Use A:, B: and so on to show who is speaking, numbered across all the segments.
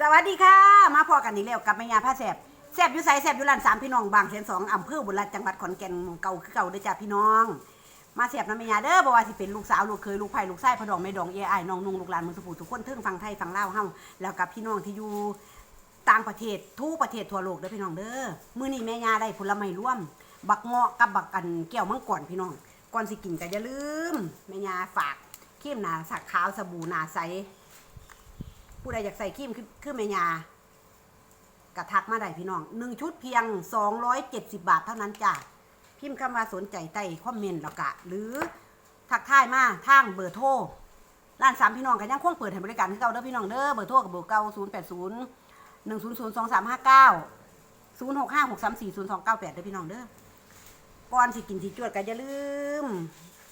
A: สวัสดีค่ะ มาพอกันอีกแล้วกับแม่ยาผ้าแสบแสบอยู่ไสแสบอยู่ลานสามพี่น้องบางเสนสองอำเภอบุรีรัมย์จังหวัดขอนแก่นหมู่เก่าคือเก่าเด้อจ้าพี่น้อง มาแสบน้ำแม่ยาเด้อบ่ว่าสิเป็นลูกสาวลูกเคยลูกไผ่ลูกไส้พอดองแม่ดองเอไอน้องนุ่งลูกหลานมือสปูทุกคนเทิงฟังไทยฟังเล่าวเฮาแล้วกับพี่น้องที่อยู่ต่างประเทศทุกประเทศทั่วโลกเด้อพี่น้องเด้อมื้อนี้แม่ยาได้ผลไม้ร่วม บักเงาะกับบักอันแก้วมังกรพี่น้องก่อนสิกินก็อย่าลืมแม่ยาฝากครีมหนาสักขาวสบู่หนาใส ผู้ใดอยากใส่ครีมคือคือแม่ยากระทักมาได้พี่น้องหนึ่งชุดเพียง 270 บาทเท่านั้นจ้ะพิมพ์คำว่าสนใจใต้คอมเมนต์แล้วกะ หรือทักทายมาทางเบอร์โทรร้านสามพี่น้องกันยังคงเปิดให้บริการที่เก่าเด้อพี่น้องเด้อเบอร์โทรกับเบอร์เก่า0 8 0 1 0 0 2 3 5 9 0 6 5 6 3 4 0 2 9 8เก้าแปดเด้อพี่น้องเด้อก่อนสิกินสิจวดก็อย่าลืม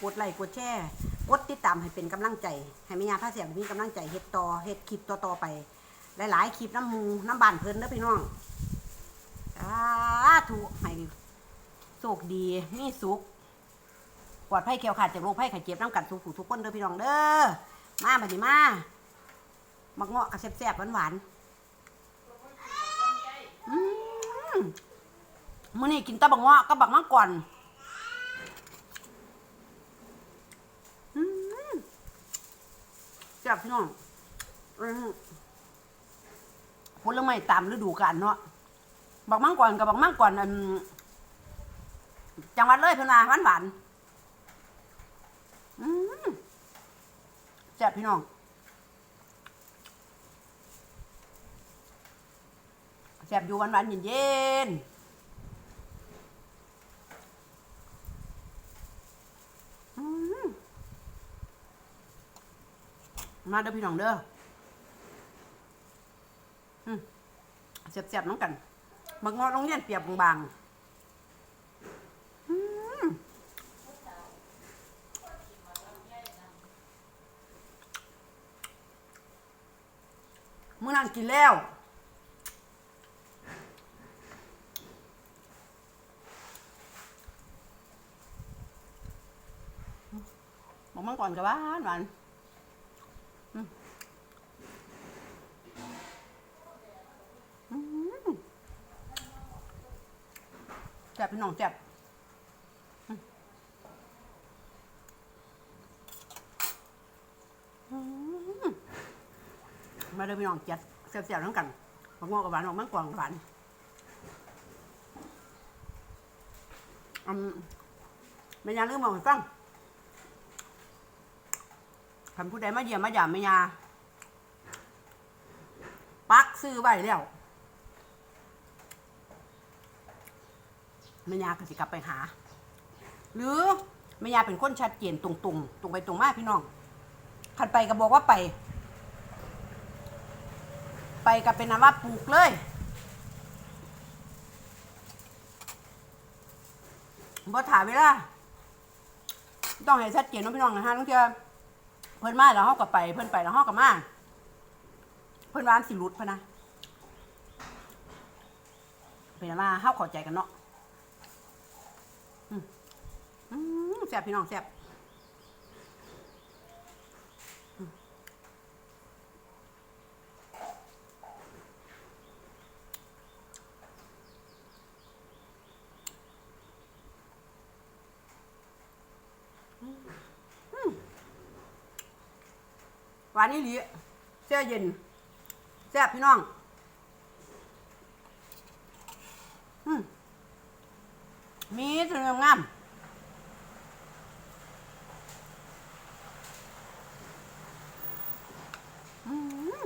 A: กดไลค์กดแชร์ กดติดตามให้เป็นกำลังใจ ให้แม่ยาพาเสียงมีกำลังใจเฮ็ดต่อเฮ็ดคลิปต่อๆไป หลายๆคลิปน้ำมูน้ำบานเพิ่นเด้อพี่น้องสาธุให้โชคดีมีสุขปลอดภัยแคล้วขาดจากโรคภัยไข้เจ็บน้ำกัดสุขทุกคนเด้อพี่น้องเด้อมาบัดนี้มามักเงาะกับแซ่บๆหวานๆมมื้อนี้กินตะบักเงาะกับบักมังก่อน อืม แซ่บพี่น้องอืมผลไม้ตามฤดูกาลเนาะบักมังก่อนกับบักมังก่อนอันจังหวัดเลยพิ่นาหวานหวานแซ่บพี่น้องแซ่บอยู่หวานหวานๆเย็นๆอืม มาเด้อพี่น้องเด้ออืมเสียบๆน้องกันบักงอโรงเรียนเปียบบางๆอืมมื้อนั้นกินแล้วบอกมันก่อนกับบ้านหวาน แจ็บพี่ น้องแจ็บมาเด้อพี่น้องเจ็ดแซ่บๆทั้งกันมะม่วงกับหวานมะม่วงกวางหวานอืมแม่ยาลืมบอกให้ฟังคันผู้ใดมาเยี่ยมมาหยามแม่ยาปักซื้อไว้แล้ว แม่ยาก็สิกลับไปหา หรือแม่ยาเป็นคนชัดเจนตรงๆตรงไปตรงมาพี่น้องขันไปก็บอกว่าไป ไปก็เป็นนามว่าปลูกเลยบ่ถายเวลาต้องให้ชัดเจนเนาะพี่น้องนะฮะต้องเจอเพิ่นมาแล้วเฮาก็ไป เพิ่นไปแล้วเฮาก็มาเพิ่นวานสิหลุดพะนะเป็นว่าเฮาเข้าใจกันเนาะ แซ่บพี่น้องแซ่บหวานนี่หลีแซ่บเย็นแซ่บพี่น้องมมีสวยงาม อืม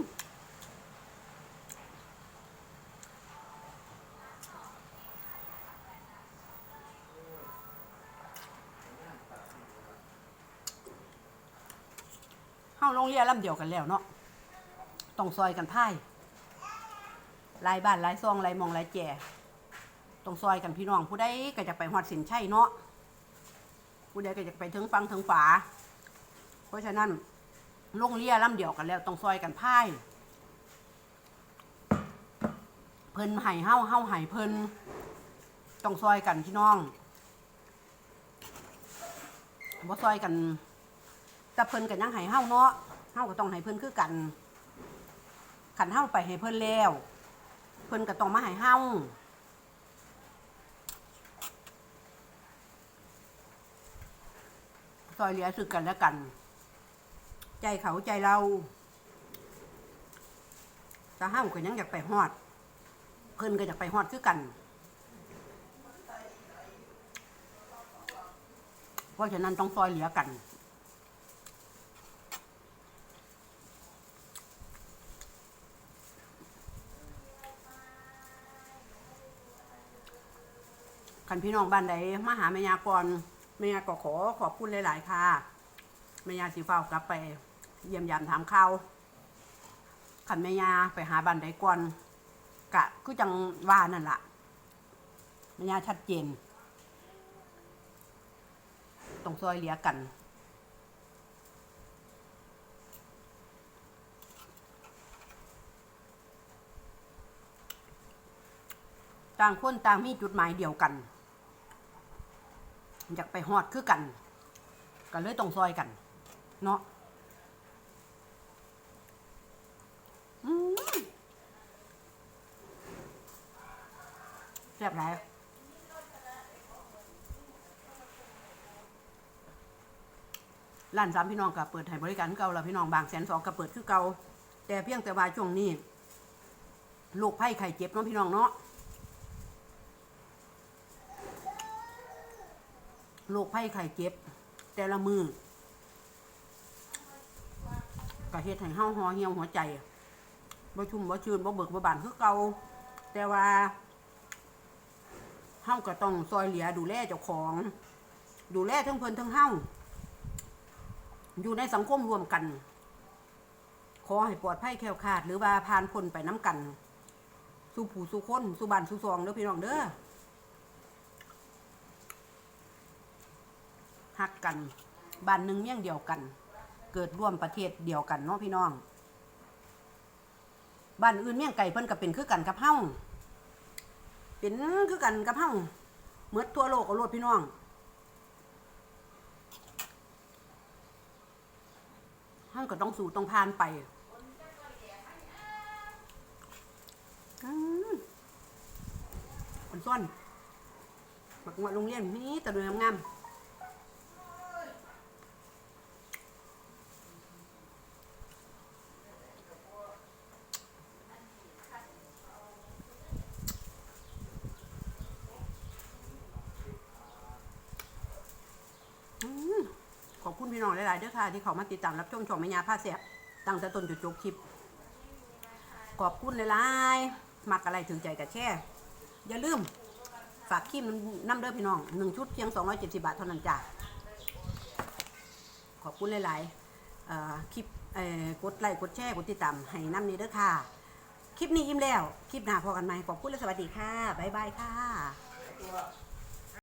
A: เฮาโรงเรียนลำเดียวกันแล้วเนาะต้องซอยกันพ่ายลายบ้านลายซองลายมองลายแจต้องซอยกันพี่น้องผู้ใดก็จะไปฮอดสินชัยเนาะผู้ใดก็จะไปถึงฟังถึงฝา เพราะฉะนั้นลงเรียนลำเดียวกันแล้วต้องซอยกันพายเพิ่นไห้เฮาเฮาไห้เพิ่นต้องซอยกันพี่น้องบ่ซอยกัน แต่เพิ่นกันยังไห้เฮาเนาะเฮาก็ต้องไห้เพิ่นคือกันขันเฮาไปให้เพิ่นแล้ว เพิ่นก็ต้องมาให้เฮาซอยเหลือสึกกันแล้วกัน ใจเขาใจเราถ้าเฮาก็ยังอยากไปฮอด เพิ่นก็อยากไปฮอดคือกันเพราะฉะนั้นต้องซอยเหลือกัน คันพี่น้องบ้านใดมาหาแม่ยากรแม่ยาก็ขอขอบคุณหลาย ๆ ค่ะแม่ยาสีฟ้ากลับไป เยี่ยมยามถามข่าวคันแม่ยาไปหาบ้านใดก่อนกะคือจังว่านั่นละแม่ยาชัดเจนต้องซอยเหลียกันต่างคนต่างมีจุดหมายเดียวกัน อยากไปฮอดคือกันก็เลยต้องซอยกัน เนาะอืมแซ่บหลายร้านสามพี่น้องก็เปิดให้บริการคือเก่าแล้วพี่น้องบางแสนสองก็เปิดคือเก่าแต่เพียงแต่ว่าช่วงนี้โรคไข้ไข้เจ็บเนาะพี่น้องเนาะ โรคไข้ไข้เจ็บ แต่ละมือก็เฮ็ดให้เฮาหอเหี่ยวหัวใจบ่ชุ่มบ่ชื่นบ่เบิกบ่บานคือเก่าแต่ว่าเฮาก็ต้องซอยเหลือดูแลเจ้าของ ดูแลทั้งเพิ่นทั้งเฮาอยู่ในสังคมรวมกัน ขอให้ปลอดภัยแคล้วคลาด หรือว่าผ่านพ้นไปน้ำกัน สู่ผู้สู่คนสู่บ้านสู่ซองเด้อพี่น้องเด้อ ฮักกันบ้านหนึ่งเมี่ยงเดียวกัน เกิดร่วมประเทศเดียวกันเนาะพี่น้องบ้านอื่นเมี่ยงไก่เพิ่นก็เป็นคือกันกับเฮ้าเป็นคือกันกับเฮ้าเมื่อทั่วโลกก็รวดพี่น้องเฮ้าก็ต้องสู่ต้องผ่านไปอืมคนส้นมักมาโรงเรียนนี่แต่ดูงามๆ อืมขอบ คุณพี่น้องหลายๆเด้อค่ะ ที่เขามาติดตามรับชมชมแม่ยาผ้าเสียบตั้งแต่ต้นจนจบคลิป ขอบคุณหลายๆมักอะไรถึงใจกับแช่อย่าลืมฝากครีมน้ำเด้อพี่น้องหนึ่งชุดเพียง 270 บาทเท่านั้นจ้ะขอบคุณหลายๆคลิปกดไลค์กดแชร์กดติดตามให้น้ำนี้เด้อค่ะ คลิปนี้อิ่มแล้ว คลิปหน้าพอกันไหมขอบคุณและสวัสดีค่ะ บ๊ายบายค่ะ